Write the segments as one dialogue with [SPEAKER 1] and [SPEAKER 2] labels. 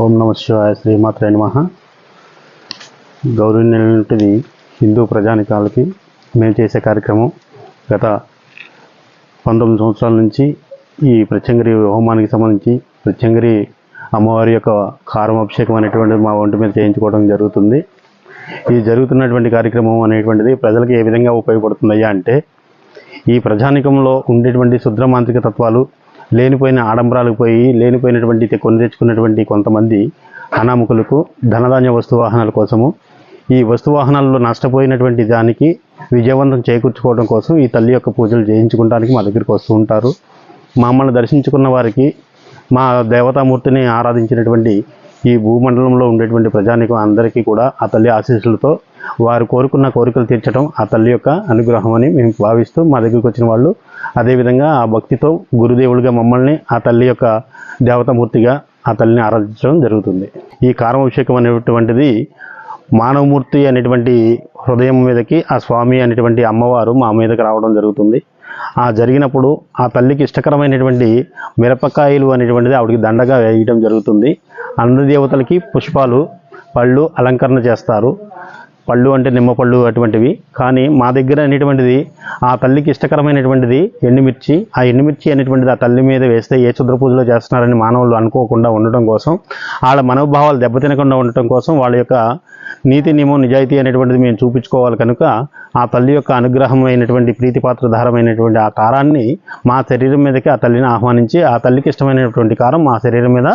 [SPEAKER 1] ఓం నమ శివాయ శ్రీమాత్రే నమ. గౌరవనీయులైనటువంటిది హిందూ ప్రజానికాలకి మేము చేసే కార్యక్రమం గత పంతొమ్మిది సంవత్సరాల నుంచి ఈ ప్రత్యంగరి హోమానికి సంబంధించి ప్రత్యంగరి అమ్మవారి యొక్క కారం అభిషేకం అనేటువంటిది మా ఒంటి మీద చేయించుకోవడం జరుగుతుంది. ఈ జరుగుతున్నటువంటి కార్యక్రమం అనేటువంటిది ప్రజలకు ఏ విధంగా ఉపయోగపడుతుందయ్యా అంటే ఈ ప్రజానికంలో ఉండేటువంటి శుద్ర మాంత్రిక తత్వాలు లేనిపోయిన ఆడంబరాలకు పోయి లేనిపోయినటువంటి కొని తెచ్చుకున్నటువంటి కొంతమంది అనామకులకు ధనధాన్య వస్తు వాహనాల కోసము ఈ వస్తు వాహనాల్లో నష్టపోయినటువంటి దానికి విజయవంతం చేకూర్చుకోవడం కోసం ఈ తల్లి యొక్క పూజలు చేయించుకోవడానికి మా దగ్గరికి వస్తూ ఉంటారు. మమ్మల్ని దర్శించుకున్న వారికి మా దేవతామూర్తిని ఆరాధించినటువంటి ఈ భూమండలంలో ఉండేటువంటి ప్రజానికం అందరికీ కూడా ఆ తల్లి ఆశీస్సులతో వారు కోరుకున్న కోరికలు తీర్చడం ఆ తల్లి యొక్క అనుగ్రహం అని మేము భావిస్తూ మా దగ్గరికి వచ్చిన వాళ్ళు అదేవిధంగా ఆ భక్తితో గురుదేవుడిగా మమ్మల్ని ఆ తల్లి యొక్క దేవతామూర్తిగా ఆ తల్లిని ఆరాధించడం జరుగుతుంది. ఈ కారమాభిషేకం అనేటువంటిది మానవమూర్తి అనేటువంటి హృదయం మీదకి ఆ స్వామి అనేటువంటి అమ్మవారు మా మీదకి రావడం జరుగుతుంది. ఆ జరిగినప్పుడు ఆ తల్లికి ఇష్టకరమైనటువంటి మిరపకాయలు అనేటువంటిది ఆవిడకి దండగా వేయడం జరుగుతుంది. అన్న దేవతలకి పుష్పాలు పళ్ళు అలంకరణ చేస్తారు. పళ్ళు అంటే నిమ్మపళ్ళు అటువంటివి. కానీ మా దగ్గర అనేటువంటిది ఆ తల్లికి ఇష్టకరమైనటువంటిది ఎండుమిర్చి. ఆ ఎండుమిర్చి అనేటువంటిది ఆ తల్లి మీద వేస్తే ఏ చుద్ర పూజలో చేస్తున్నారని మానవులు అనుకోకుండా ఉండటం కోసం వాళ్ళ మనోభావాలు దెబ్బతినకుండా ఉండటం కోసం వాళ్ళ యొక్క నీతి నియమం నిజాయితీ అనేటువంటిది మేము చూపించుకోవాలి కనుక ఆ తల్లి యొక్క అనుగ్రహమైనటువంటి ప్రీతిపాత్రధారమైనటువంటి ఆ కారాన్ని మా శరీరం మీదకి ఆ తల్లిని ఆహ్వానించి ఆ తల్లికి ఇష్టమైనటువంటి కారం మా శరీరం మీద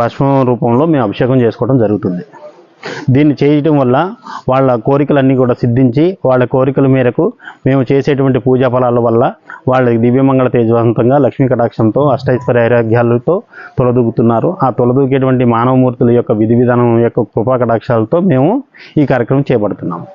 [SPEAKER 1] భస్మం రూపంలో మేము అభిషేకం చేసుకోవడం జరుగుతుంది. దీన్ని చేయటం వల్ల వాళ్ళ కోరికలన్నీ కూడా సిద్ధించి వాళ్ళ కోరికల మేరకు మేము చేసేటువంటి పూజా ఫలాల వల్ల వాళ్ళకి దివ్యమంగళ తేజవంతంగా లక్ష్మీ కటాక్షంతో అష్టైశ్వర్య ఐరాగ్యాలతో తొలదూగుతున్నారు. ఆ తొలదూకేటువంటి మానవమూర్తుల యొక్క విధి విధానం యొక్క కృపా కటాక్షాలతో మేము ఈ కార్యక్రమం చేపడుతున్నాము.